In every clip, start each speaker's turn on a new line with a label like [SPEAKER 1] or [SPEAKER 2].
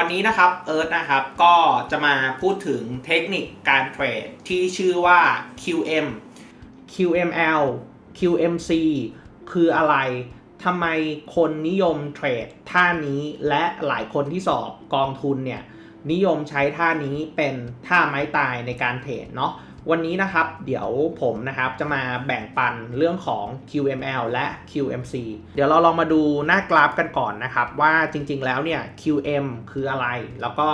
[SPEAKER 1] วันนี้นะครับเอิร์ธนะครับก็จะมาพูดถึงเทคนิคการเทรดที่ชื่อว่า QM QML QMC คืออะไรทำไมคนนิยมเทรดท่านี้และหลายคนที่สอบกองทุนเนี่ยนิยมใช้ท่านี้เป็นท่าไม้ตายในการเทรดเนาะ วันนี้นะครับเดี๋ยวผมนะครับจะมาแบ่งปันเรื่องของ QML และ QMC เดี๋ยวเราลองมาดูหน้ากราฟกันก่อนนะครับ ว่าจริงๆแล้วเนี่ย QM คืออะไร แล้วก็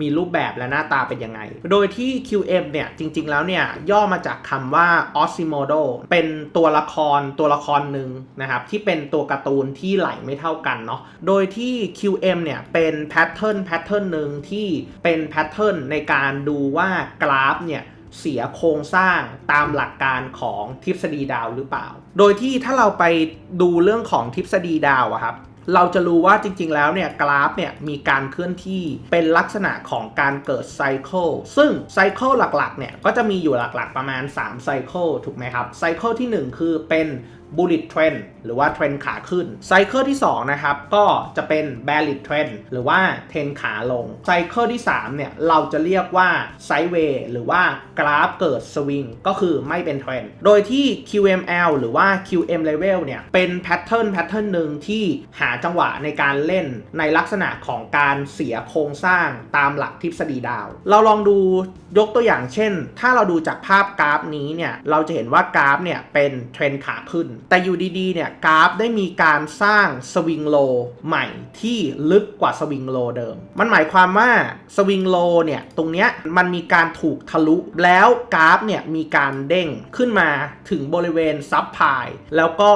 [SPEAKER 1] มีรูปแบบและหน้าตาเป็นยังไง โดยที่ QM เนี่ยจริงๆแล้วเนี่ยย่อมาจากคำว่า Osimodo เป็นตัวละครตัวละครหนึ่งนะครับที่เป็นตัวการ์ตูนที่ไหลไม่เท่ากันเนาะ โดยที่ QM เนี่ยเป็นแพทเทิร์นแพทเทิร์นหนึ่งที่เป็นแพทเทิร์นในการดูว่ากราฟเนี่ย เสียโครงสร้างตามหลักการของทฤษฎีดาวหรือเปล่า โดยที่ถ้าเราไปดูเรื่องของทฤษฎีดาวอะครับเราจะรู้ว่าจริงๆ แล้วเนี่ยกราฟเนี่ยมีการเคลื่อนที่เป็นลักษณะของการเกิดไซเคิลซึ่งไซเคิลหลักๆเนี่ยก็จะมีอยู่หลักๆประมาณ3ไซเคิลถูกไหมครับไซเคิลที่ 1 คือเป็น bullish trend หรือว่าเทรนขาขึ้นไซเคิลที่2นะครับก็จะเป็น bearish trend หรือว่าเทรนขาลงไซเคิลที่3เนี่ยเราจะเรียกว่า sideways หรือว่ากราฟเกิดสวิงก็คือไม่เป็นเทรนโดยที่ QML หรือว่า QM level เนี่ยเป็นแพทเทิร์นแพทเทิร์นหนึ่งที่หาจังหวะในการเล่นในลักษณะของการเสียโครงสร้างตามหลักทฤษฎีดาว เราลองดูยกตัวอย่างเช่น ถ้าเราดูจากภาพกราฟนี้เนี่ยเราจะเห็นว่ากราฟเนี่ยเป็นเทรนขาขึ้นแต่อยู่ดีๆเนี่ยกราฟได้มีการสร้างสวิงโลใหม่ที่ลึกกว่าสวิงโลเดิม มันหมายความว่าสวิงโลเนี่ยตรงเนี้ยมันมีการถูกทะลุ แล้วกราฟเนี่ยมีการเด้งขึ้นมาถึงบริเวณซับพายแล้วก็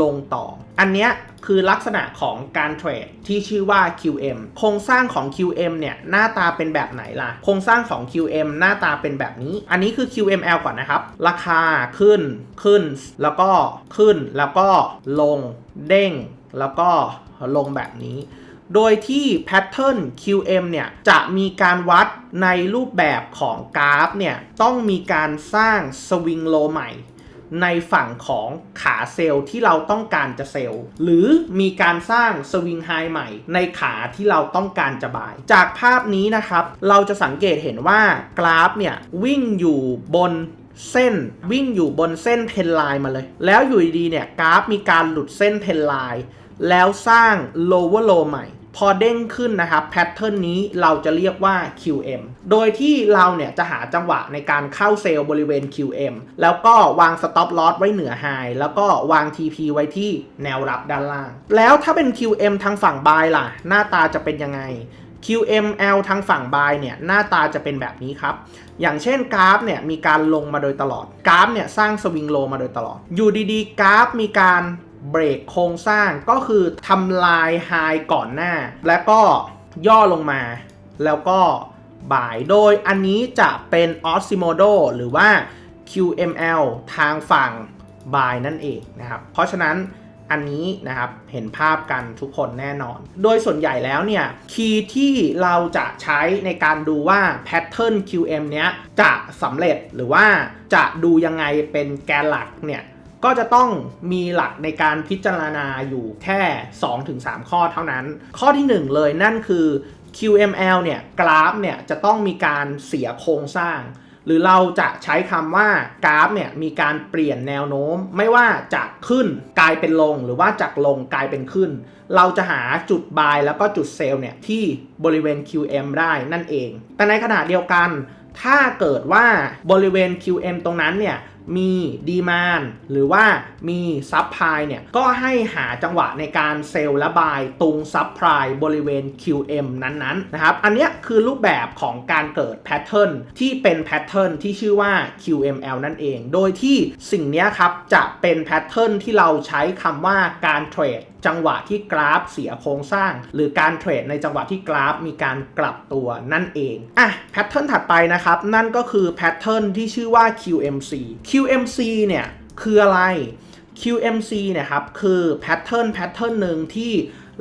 [SPEAKER 1] ลงต่ออันเนี้ยคือลักษณะของการเทรดที่ชื่อว่า QM โครงสร้างของ QM เนี่ยหน้าตาเป็นแบบไหนล่ะ โครงสร้างของ QM หน้าตาเป็นแบบนี้ อันนี้คือ QML ก่อนนะครับ ราคาขึ้นขึ้น แล้วก็ขึ้นแล้วก็ลงเด้ง แล้วก็ลงแบบนี้ โดยที่แพทเทิร์น QM เนี่ยจะมีการวัดในรูปแบบของกราฟเนี่ยต้องมีการสร้างสวิงโลใหม่ ในฝั่งของขาเซลล์ที่เราต้องการจะเซลล์ หรือมีการสร้างสวิงไฮใหม่ ในขาที่เราต้องการจะบาย จากภาพนี้นะครับ เราจะสังเกตเห็นว่ากราฟเนี่ย วิ่งอยู่บนเส้นวิ่งอยู่บนเส้นเทนไลน์มาเลย แล้วอยู่ดีเนี่ยกราฟมีการหลุดเส้นเทนไลน์แล้วสร้าง lower low ใหม่ พอเด้งขึ้นนะครับแพทเทิร์นนี้เราจะเรียกว่า QM โดยที่เราเนี่ยจะหาจังหวะในการเข้าเซลล์บริเวณ QM แล้วก็วาง stop loss ไว้เหนือ high แล้วก็วาง TP ไว้ที่แนวรับด้านล่าง แล้วถ้าเป็น QM ทางฝั่ง buy ล่ะ หน้าตาจะเป็นยังไง QML ทางฝั่ง buy เนี่ยหน้าตาจะเป็นแบบนี้ครับ อย่างเช่นกราฟเนี่ยมีการลงมาโดยตลอด กราฟเนี่ยสร้างสวิงโลมาโดยตลอด อยู่ดีๆ กราฟมีการ เบรกโครงสร้างก็คือทำลายไฮก่อนหน้า แล้วก็ย่อลงมา แล้วก็บ่ายโดยอันนี้จะเป็น Osimodo หรือว่า QML ทางฝั่ง buy นั่นเองนะครับ เพราะฉะนั้นอันนี้นะครับเห็นภาพกันทุกคนแน่นอน โดยส่วนใหญ่แล้วเนี่ยคีย์ที่เราจะใช้ในการดูว่า Pattern QM เนี้ยจะสำเร็จหรือว่าจะดูยังไงเป็นแกนหลักเนี่ย ก็จะต้องมีหลักในการพิจารณาอยู่แค่ 2-3 ข้อเท่านั้น ข้อที่ 1 เลยนั่นคือ QML เนี่ยกราฟเนี่ยจะต้องมีการเสียโครงสร้าง หรือเราจะใช้คำว่ากราฟเนี่ยมีการเปลี่ยนแนวโน้ม ไม่ว่าจากขึ้นกลายเป็นลง หรือว่าจากลงกลายเป็นขึ้น เราจะหาจุดบายแล้วก็จุดเซลล์เนี่ยที่บริเวณ QM ได้นั่นเอง แต่ในขณะเดียวกัน ถ้าเกิดว่าบริเวณ QM ตรงนั้นเนี่ย มีดีมานหรือว่ามีซับพลายเนี่ย ก็ให้หาจังหวะในการเซลล์และบายตรงซับพลายบริเวณ QM นั้นๆนะครับ อันนี้คือรูปแบบของการเกิดแพทเทิร์นที่เป็นแพทเทิร์นที่ชื่อว่า QML นั่นเอง โดยที่สิ่งนี้ครับจะเป็นแพทเทิร์นที่เราใช้คำว่าการเทรด จังหวะที่กราฟเสียโครงสร้าง หรือการเทรดในจังหวะที่กราฟมีการกลับตัวนั่นเองอะแพทเทิร์นถัดไปนะครับ นั่นก็คือแพทเทิร์นที่ชื่อว่า QMC QMC เนี่ยคืออะไร QMC เนี่ยครับคือแพทเทิร์นแพทเทิร์นหนึ่งที่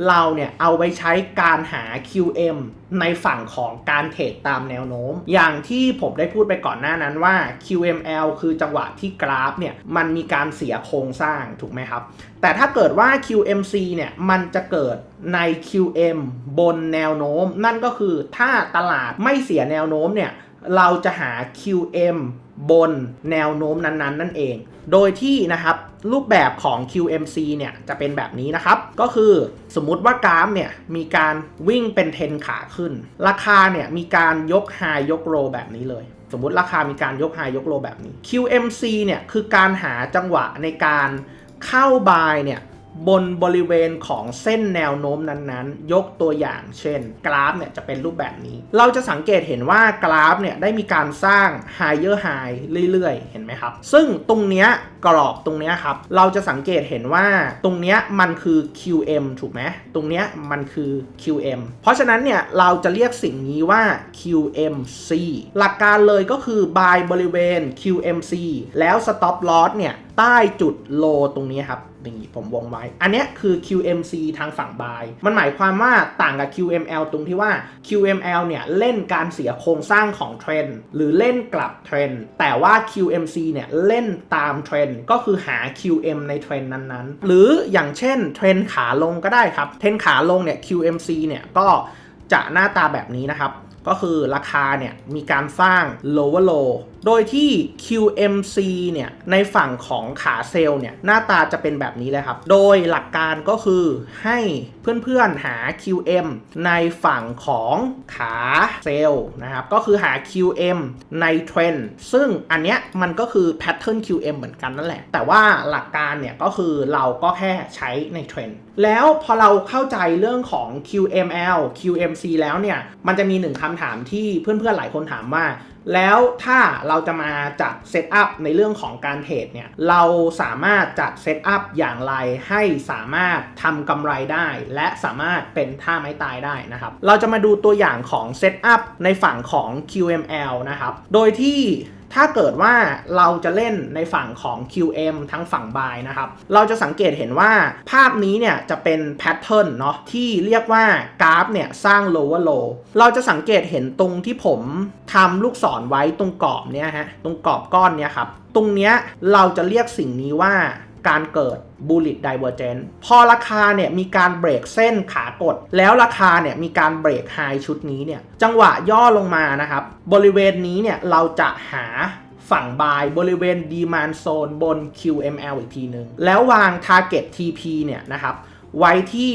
[SPEAKER 1] เราเนี่ยเอาไว้ใช้การหา QM ในฝั่งของการเทรดตามแนวโน้ม อย่างที่ผมได้พูดไปก่อนหน้านั้นว่า QML คือจังหวะที่กราฟเนี่ยมันมีการเสียโครงสร้างถูกไหมครับ แต่ถ้าเกิดว่า QMC เนี่ยมันจะเกิดใน QM บนแนวโน้ม นั่นก็คือถ้าตลาดไม่เสียแนวโน้มเนี่ยเราจะหา QM บนแนวโน้มนั้นๆ นั่นเอง โดยที่นะครับรูปแบบของ QMC เนี่ยจะเป็นแบบนี้นะครับ ก็คือสมมุติว่ากราฟเนี่ยมีการวิ่งเป็นเทรนขาขึ้น ราคาเนี่ยมีการยกไฮยกโลแบบนี้เลย สมมติราคามีการยกไฮยกโลแบบนี้ QMC เนี่ยคือการหาจังหวะในการเข้าบายเนี่ย บนบริเวณของเส้นแนวโน้มนั้นๆ ยกตัวอย่างเช่น กราฟเนี่ยจะเป็นรูปแบบนี้ เราจะสังเกตเห็นว่ากราฟเนี่ยได้มีการสร้าง higher high เรื่อยๆ เห็นไหมครับ ซึ่งตรงเนี้ยกรอบตรงเนี้ยครับ เราจะสังเกตเห็นว่าตรงเนี้ยมันคือ QM ถูกไหมตรงเนี้ยมันคือ QM เพราะฉะนั้นเนี่ยเราจะเรียกสิ่งนี้ว่า QMC หลักการเลยก็คือ buy บริเวณ QMC แล้ว stop loss เนี่ยใต้จุด low ตรงนี้ครับนี่ผมวงไว้ อันนี้คือ QMC ทางฝั่ง buy มันหมายความว่าต่างกับ QML ตรงที่ว่า QML เนี่ยเล่นการเสียโครงสร้างของเทรนด์หรือเล่นกลับเทรนด์แต่ว่า QMC เนี่ยเล่นตามเทรนด์ก็คือหา QM ในเทรนด์นั้นๆ หรืออย่างเช่นเทรนด์ขาลงก็ได้ครับ เทรนด์ขาลงเนี่ย QMC เนี่ยก็จะหน้าตาแบบนี้นะครับ ก็คือราคาเนี่ยมีการสร้าง lower low โดยที่ QMC เนี่ยในฝั่งของขาเซลล์เนี่ยหน้าตาจะเป็นแบบนี้เลยครับ โดยหลักการก็คือให้เพื่อนๆหา QM ในฝั่งของขาเซลล์นะครับก็คือหา QM ในเทรนด์ซึ่งอันเนี้ยมันก็คือ pattern QM เหมือนกันนั่นแหละ แต่ว่าหลักการเนี่ยก็คือเราก็แค่ใช้ในเทรนด์แล้วพอเราเข้าใจเรื่องของ QML QMC แล้วเนี่ยมันจะมีหนึ่งคำถามที่เพื่อนๆหลายคนถามว่า แล้วถ้าเราราจะมาจัดเซตอัพในเรื่องของการเทรดเนี่ยเราสามารถจัดเซตอัพอย่างไรให้สามารถทำกำไรได้ และสามารถเป็นท่าไม้ตายได้นะครับ เราจะมาดูตัวอย่างของเซตอัพในฝั่งของ QML นะครับ โดยที่ ถ้าเกิดว่าเราจะเล่นในฝั่งของ QM ทั้งฝั่ง buy นะครับ เราจะสังเกตเห็นว่าภาพนี้เนี่ยจะเป็นแพทเทิร์นเนาะที่เรียกว่ากราฟเนี่ยสร้าง lower low เราจะสังเกตเห็นตรงที่ผมทำลูกศรไว้ตรงกรอบเนี่ยฮะตรงกรอบก้อนเนี่ยครับตรงเนี้ยเราจะเรียกสิ่งนี้ว่า การเกิด bullish divergence พอราคาเนี่ยมีการเบรกเส้นขากด แล้วราคาเนี่ยมีการเบรกไฮชุดนี้เนี่ยจังหวะย่อลงมานะครับบริเวณนี้เนี่ยเราจะหาฝั่ง buy บริเวณ demand zone บน QML อีกทีหนึ่งแล้ววาง target TP เนี่ยนะครับไว้ที่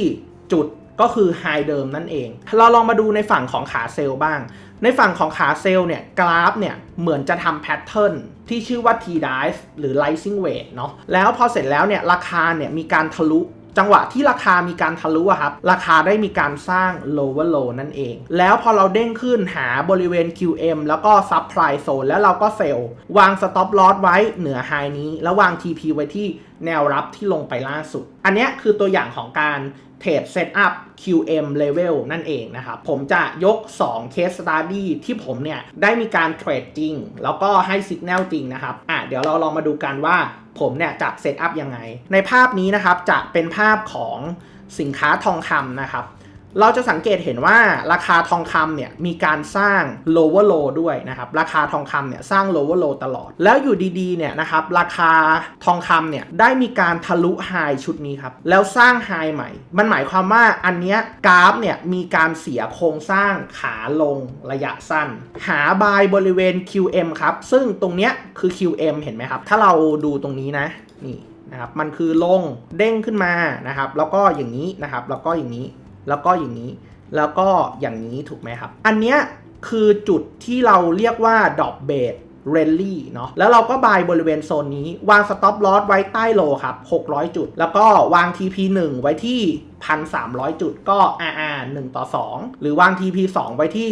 [SPEAKER 1] จุดก็คือ high เดิมนั่นเอง เราลองมาดูในฝั่งของขาเซลล์บ้าง ในฝั่งของขาเซลล์เนี่ยกราฟเนี่ยเหมือนจะทำแพทเทิร์นที่ชื่อว่า T dive หรือ rising weight เนาะแล้วพอเสร็จแล้วเนี่ยราคาเนี่ยมีการทะลุจังหวะที่ราคามีการทะลุอะครับ ราคาได้มีการสร้าง lower low นั่นเอง แล้วพอเราเด้งขึ้นหาบริเวณ QM แล้วก็ supply zone แล้วเราก็เซลล์วาง stop loss ไว้เหนือ high นี้ แล้ววาง TP ไว้ที่แนวรับที่ลงไปล่าสุด อันนี้คือตัวอย่างของการ เทรดเซตอัพ QM level นั่นเองนะครับ ผมจะยก 2 case study ที่ผมเนี่ย ได้มีการเทรดจริง แล้วก็ให้ signal จริงนะครับ อะ เดี๋ยวเราลองมาดูกันว่าผมเนี่ยจะเซตอัพยังไง ในภาพนี้นะครับ จะเป็นภาพของสินค้าทองคำนะครับ เราจะสังเกตเห็นว่าราคาทองคำเนี่ยมีการสร้าง lower low ด้วยนะครับราคาทองคำเนี่ยสร้าง lower low ตลอด แล้วอยู่ดีๆเนี่ยนะครับราคาทองคำเนี่ยได้มีการทะลุ high ชุดนี้ครับแล้วสร้าง high ใหม่ มันหมายความว่าอันเนี้ยกราฟเนี่ยมีการเสียโครงสร้างขาลงระยะสั้น หา buy บริเวณ QM ครับซึ่งตรงเนี้ยคือ QM เห็นไหมครับ ถ้าเราดูตรงนี้นะนี่นะครับมันคือลงเด้งขึ้นมานะครับแล้วก็อย่างนี้นะครับแล้วก็อย่างนี้ แล้วก็อย่างนี้ แล้วก็อย่างนี้ถูกไหมครับ อันเนี้ยคือจุดที่เราเรียกว่าดอกเบสเรนลี่เนาะแล้วเราก็บายบริเวณโซนนี้ วางสต็อปลอสไว้ใต้โลครับ 600 จุด แล้วก็วาง TP 1 ไว้ที่1,300 จุดก็ RR 1 ต่อ 2 หรือวาง TP 2 ไว้ที่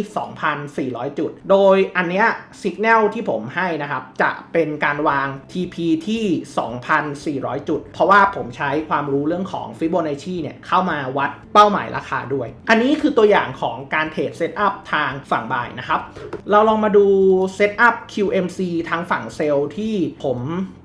[SPEAKER 1] 2,400 จุด โดยอันเนี้ยสัญญาณที่ผมให้นะครับ จะเป็นการวาง TP ที่ 2,400 จุด เพราะว่าผมใช้ความรู้เรื่องของ Fibonacci เนี่ยเข้ามาวัดเป้าหมายราคาด้วย อันนี้คือตัวอย่างของการเทรดเซตอัพทางฝั่งบ่ายนะครับ เราลองมาดูเซตอัพ QMC ทางฝั่งเซลล์ที่ผม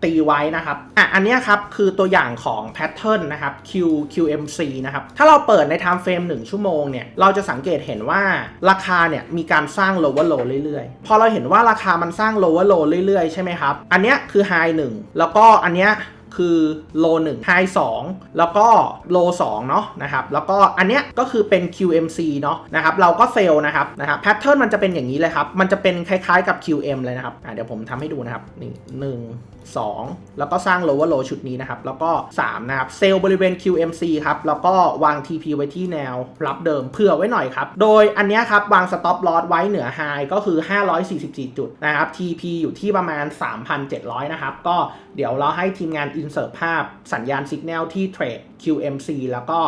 [SPEAKER 1] ตีไว้นะครับ อะ อันเนี้ยครับคือตัวอย่างของแพทเทิร์นนะครับ Q QMC นะนะครับถ้าเราเปิดใน time frame 1 ชั่วโมงเนี่ยเราจะสังเกตเห็นว่าราคาเนี่ยมีการสร้าง lower low เรื่อยๆ พอเราเห็นว่าราคามันสร้าง lower low เรื่อยๆ ใช่ไหมครับ อันเนี้ยคือ high 1 แล้วก็อันเนี้ยคือโล1 High 2 แล้วก็โล2เนาะนะครับแล้วก็อันเนี้ยก็คือเป็น QMC เนาะนะครับเราก็เฟลนะครับนะครับแพทเทิร์นมันจะเป็นอย่างนี้เลยครับ มันจะเป็นคล้ายๆกับ QM เลยนะครับอะเดี๋ยวผมทำให้ดูนะครับนี่หนึ่งสองแล้วก็สร้าง lower low ชุดนี้นะครับ แล้วก็ 3 นะครับ เซลล์บริเวณ QMC ครับ แล้วก็วาง TP ไว้ที่แนวรับเดิมเผื่อไว้หน่อยครับ โดยอันนี้ครับ วาง stop loss ไว้เหนือ high ก็คือ 544 จุดนะครับ TP อยู่ที่ประมาณ 3,700 นะครับ ก็เดี๋ยวเราให้ทีมงาน insert ภาพสัญญาณ signal ที่เทรด QMC แล้วก็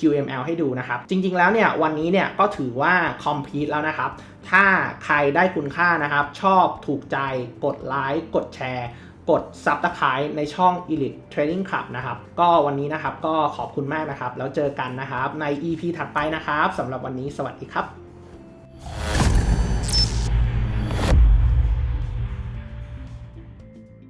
[SPEAKER 1] QML ให้ดูนะครับ จริง ๆ แล้วเนี่ยวันนี้เนี่ยก็ถือว่า complete แล้วนะครับ ถ้าใครได้คุณค่านะครับ ชอบถูกใจกดไลค์กดแชร์ กด Subscribe ในช่อง Elite Trading Club นะครับ ก็วันนี้นะครับก็ขอบคุณมากนะครับ แล้วเจอกันนะครับใน EP ถัดไปนะครับสำหรับวันนี้สวัสดีครับ